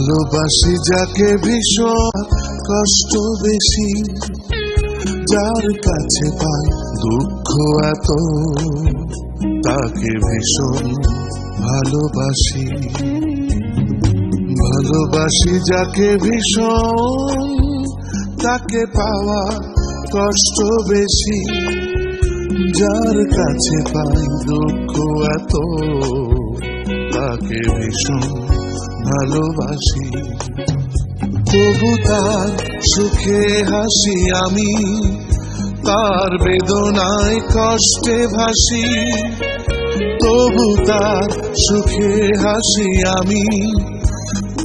ভালোবাসি যাকে ভীষণ কষ্ট বেশি, যার কাছে পাই দুঃখ এত, তাকে ভীষণ ভালোবাসি। ভালোবাসি যাকে ভীষণ, তাকে পাওয়া কষ্ট বেশি, যার কাছে পাই দুঃখ এত। তাকে ভীষণ ভালোবাসি। তবু তার সুখে হাসি আমি, তার বেদনায় কষ্টে ভাসি। তবু তার সুখে হাসি আমি,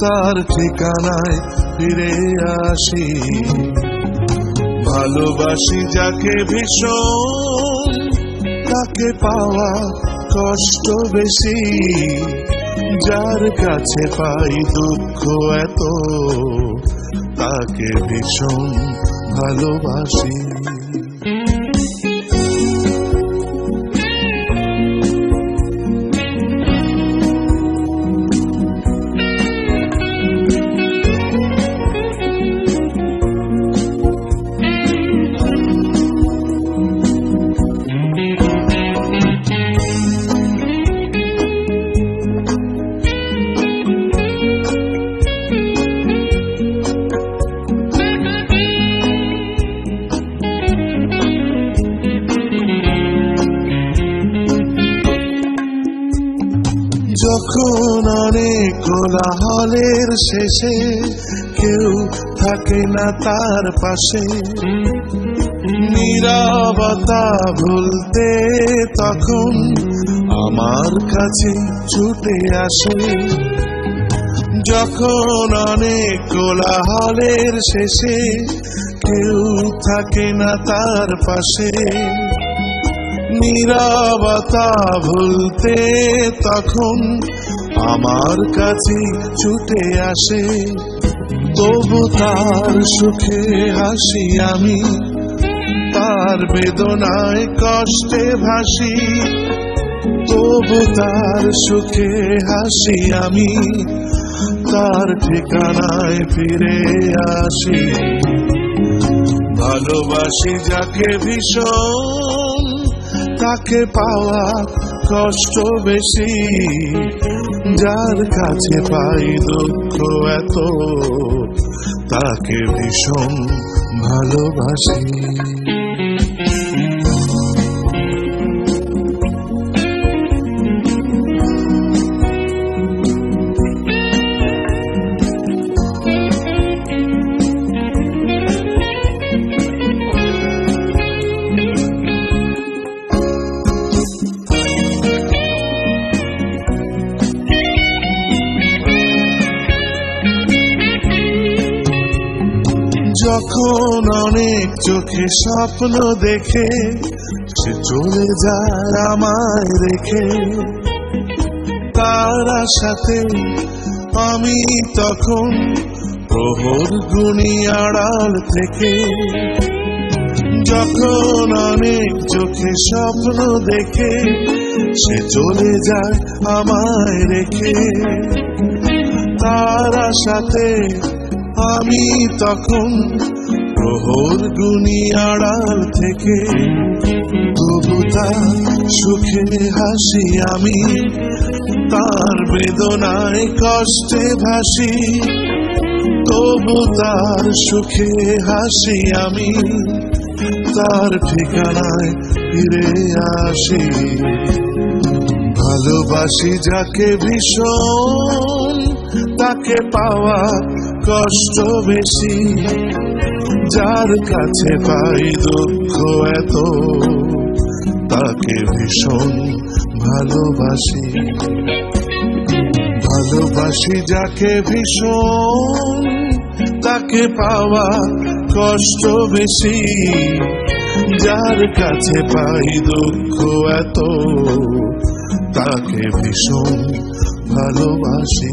তার ঠিকানায় ফিরে আসি। ভালোবাসি যাকে ভীষণ, তাকে পাওয়া কষ্ট বেশি যার কাছে পাই দুঃখ এত তাকে ভীষণ ভালোবাসি। যখন অনেক কোলাহলের শেষে কেউ থাকে না তার পাশে, নীরবতা ভুলতে তখন আমার কাছে ছুটে আসে। যখন অনেক কোলাহলের শেষে কেউ থাকে না তার পাশে নীরবতা ভুলতে তখন আমার কাছে ছুটে আসে। তবু তার সুখে হাসি আমি, তার বেদনায় কষ্টে ভাসি। তবু তার সুখে হাসি আমি, তার ঠিকানায় ফিরে আসি। ভালোবাসি যাকে ভীষণ তাকে পাওয়া কষ্ট বেশি। যার কাছে পাই দুঃখ এত তাকে ভীষণ ভালোবাসি। যখন অনেক চোখে স্বপ্ন দেখে, সে চলে যায় আমায় রেখে। তার সাথে আমি তখন প্রহর গুনি আড়াল থেকে। যখন অনেক চোখে স্বপ্ন দেখে, সে চলে যায় আমায় রেখে। তার সাথে আমি তখন প্রহর গুনি আড়াল থেকে তবু তার সুখে হাসি আমি তার বেদনায় কষ্টে ভাসি। তবু তার সুখে হাসি আমি তার ঠিকানায় ফিরে আসি। ভালোবাসি যাকে ভীষণ, তাকে পাওয়া কষ্ট বেশি, যার কাছে পাই দুঃখ এত, তাকে ভীষণ ভালোবাসি। ভালোবাসি যাকে ভীষণ, তাকে পাওয়া কষ্ট বেশি, যার কাছে পাই দুঃখ এত, তাকে ভীষণ ভালোবাসি।